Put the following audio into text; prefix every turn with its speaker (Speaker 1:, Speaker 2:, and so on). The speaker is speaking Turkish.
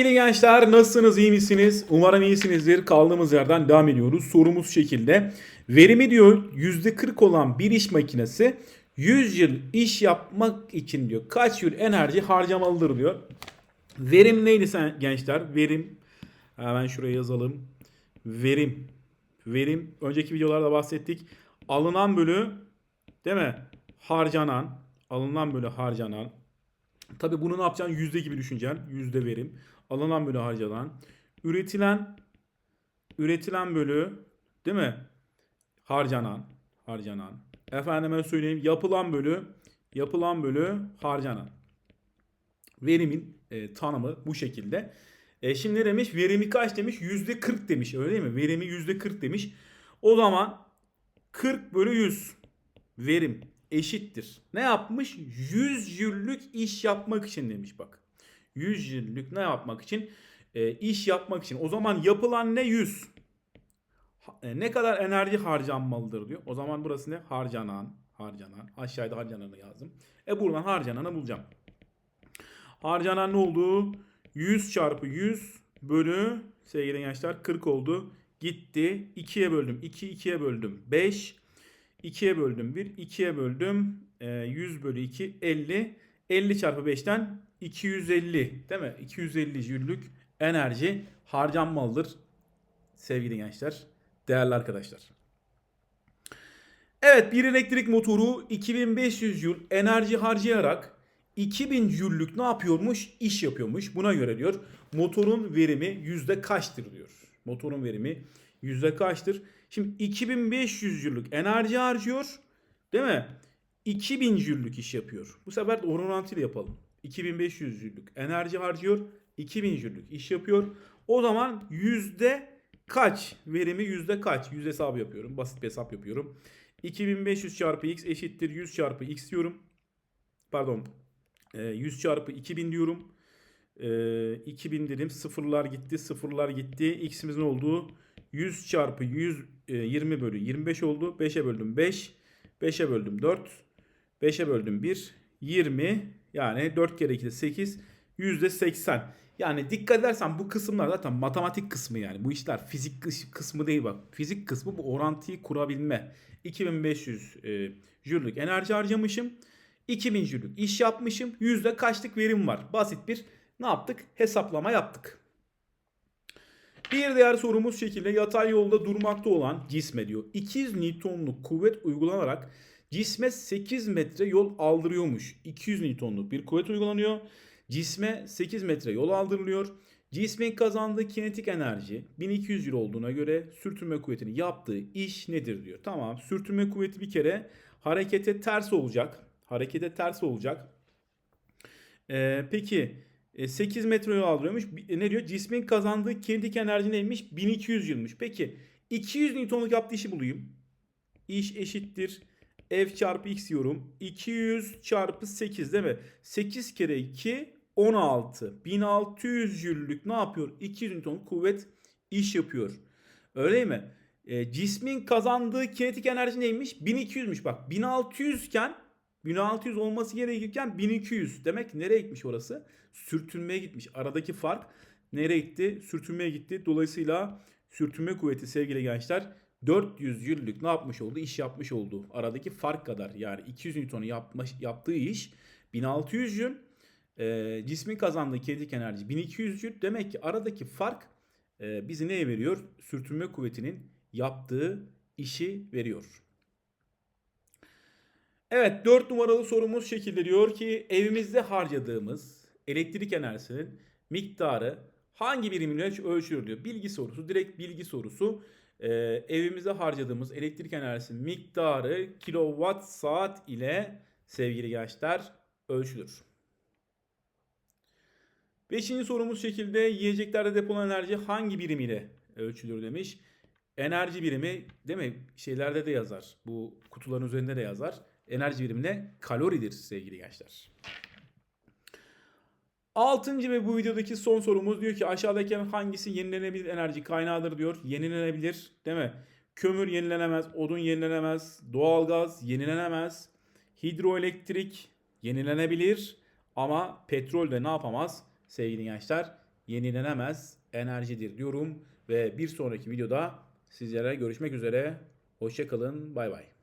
Speaker 1: Sevgili gençler nasılsınız iyi misiniz? Umarım iyisinizdir. Kaldığımız yerden devam ediyoruz. Sorumuz şekilde. Verimi diyor %40 olan bir iş makinesi 100 yıl iş yapmak için diyor kaç yıl enerji harcamalıdır diyor. Verim neydi sen gençler? Verim hemen şuraya yazalım. Verim. Verim önceki videolarda bahsettik. Alınan bölü değil mi? Harcanan. Alınan bölü harcanan. Tabi bunu ne yapacaksın? Yüzde gibi düşüneceksin. Yüzde verim. Alınan bölü harcanan. Üretilen üretilen bölü değil mi? Harcanan. Harcanan. Efendime söyleyeyim yapılan bölü yapılan bölü harcanan. Verimin e, tanımı bu şekilde. E, şimdi demiş? Verimi kaç demiş? Yüzde 40 demiş. Öyle değil mi? Verimi yüzde 40 demiş. O zaman 40 bölü 100 verim eşittir. Ne yapmış? 100 yıllık iş yapmak için demiş bak. 100 yıllık ne yapmak için? E, iş yapmak için. O zaman yapılan ne? 100. Ha- e, ne kadar enerji harcanmalıdır diyor. O zaman burası ne? Harcanan. Harcanan. Aşağıda harcananı yazdım. E buradan harcananı bulacağım. Harcanan ne oldu? 100 çarpı 100 bölü sevgili gençler 40 oldu. Gitti. 2'ye böldüm. 2 2'ye böldüm. 5. 2'ye böldüm 1. 2'ye böldüm. e, 100 bölü 2 50. 50 çarpı 5'ten 250 değil mi? 250 jüllük enerji harcanmalıdır sevgili gençler, değerli arkadaşlar. Evet bir elektrik motoru 2500 Joule enerji harcayarak 2000 Joule'lük ne yapıyormuş? İş yapıyormuş. Buna göre diyor motorun verimi yüzde kaçtır diyor. Motorun verimi yüzde kaçtır? Şimdi 2500 Joule'lük enerji harcıyor. Değil mi? 2000 Joule'lük iş yapıyor. Bu sefer de orantılı yapalım. 2500 Joule'lük enerji harcıyor. 2000 Joule'lük iş yapıyor. O zaman yüzde kaç? Verimi yüzde kaç? Yüz hesabı yapıyorum. Basit bir hesap yapıyorum. 2500 çarpı x eşittir 100 çarpı x diyorum. Pardon. e, 100 çarpı 2000 diyorum. E, 2000 dedim. Sıfırlar gitti. Sıfırlar gitti. X'imiz ne oldu? 100 çarpı 100 e, 20 bölü 25 oldu. 5'e böldüm 5. 5'e böldüm 4. 5'e böldüm 1. 20 yani 4 kere 2 de 8. Yüzde 80. Yani dikkat edersen bu kısımlar zaten matematik kısmı yani. Bu işler fizik kıs- kısmı değil bak. Fizik kısmı bu orantıyı kurabilme. 2500 e, jüllük enerji harcamışım. 2000 jüllük iş yapmışım. Yüzde kaçlık verim var? Basit bir ne yaptık? Hesaplama yaptık. Bir diğer sorumuz şekilde yatay yolda durmakta olan cisme diyor. 200 Newton'luk kuvvet uygulanarak cisme 8 metre yol aldırıyormuş. 200 Newton'luk bir kuvvet uygulanıyor. Cisme 8 metre yol aldırılıyor. Cismin kazandığı kinetik enerji 1200 Joule olduğuna göre sürtünme kuvvetinin yaptığı iş nedir diyor. Tamam sürtünme kuvveti bir kere harekete ters olacak. Harekete ters olacak. Ee, peki 8 metre yol aldırıyormuş. E, Ne diyor? Cismin kazandığı kinetik enerji neymiş? 1200 yılmış. Peki 200 Newton'luk yaptığı işi bulayım. İş eşittir. F çarpı x diyorum. 200 çarpı 8 değil mi? 8 kere 2 16. 1600 jüllük ne yapıyor? 200 Newton kuvvet iş yapıyor. Öyle mi? E, cismin kazandığı kinetik enerji neymiş? 1200'müş bak. 1600 iken 1600 olması gerekirken 1200. Demek nereye gitmiş orası? Sürtünmeye gitmiş. Aradaki fark nereye gitti? Sürtünmeye gitti. Dolayısıyla sürtünme kuvveti sevgili gençler 400 yıllık ne yapmış oldu? İş yapmış oldu. Aradaki fark kadar. Yani 200 Newton'u yapmış, yaptığı iş 1600 yıl. E, cismin kazandığı kinetik enerji 1200 yıl. Demek ki aradaki fark e, bizi neye veriyor? Sürtünme kuvvetinin yaptığı işi veriyor. Evet 4 numaralı sorumuz şekilde diyor ki evimizde harcadığımız elektrik enerjisinin miktarı hangi birimle ölçülür diyor. Bilgi sorusu direkt bilgi sorusu. Ee, evimizde harcadığımız elektrik enerjisinin miktarı kilowatt saat ile sevgili gençler ölçülür. Beşinci sorumuz şekilde yiyeceklerde depolanan enerji hangi birim ile ölçülür demiş. Enerji birimi değil mi? Şeylerde de yazar. Bu kutuların üzerinde de yazar. Enerji birimi ne? Kaloridir sevgili gençler. Altıncı ve bu videodaki son sorumuz diyor ki aşağıdaki hangisi yenilenebilir enerji kaynağıdır diyor. Yenilenebilir değil mi? Kömür yenilenemez, odun yenilenemez, doğalgaz yenilenemez, hidroelektrik yenilenebilir ama petrol de ne yapamaz sevgili gençler? yenilenemez enerjidir diyorum ve bir sonraki videoda sizlere görüşmek üzere. Hoşçakalın. Bay bay.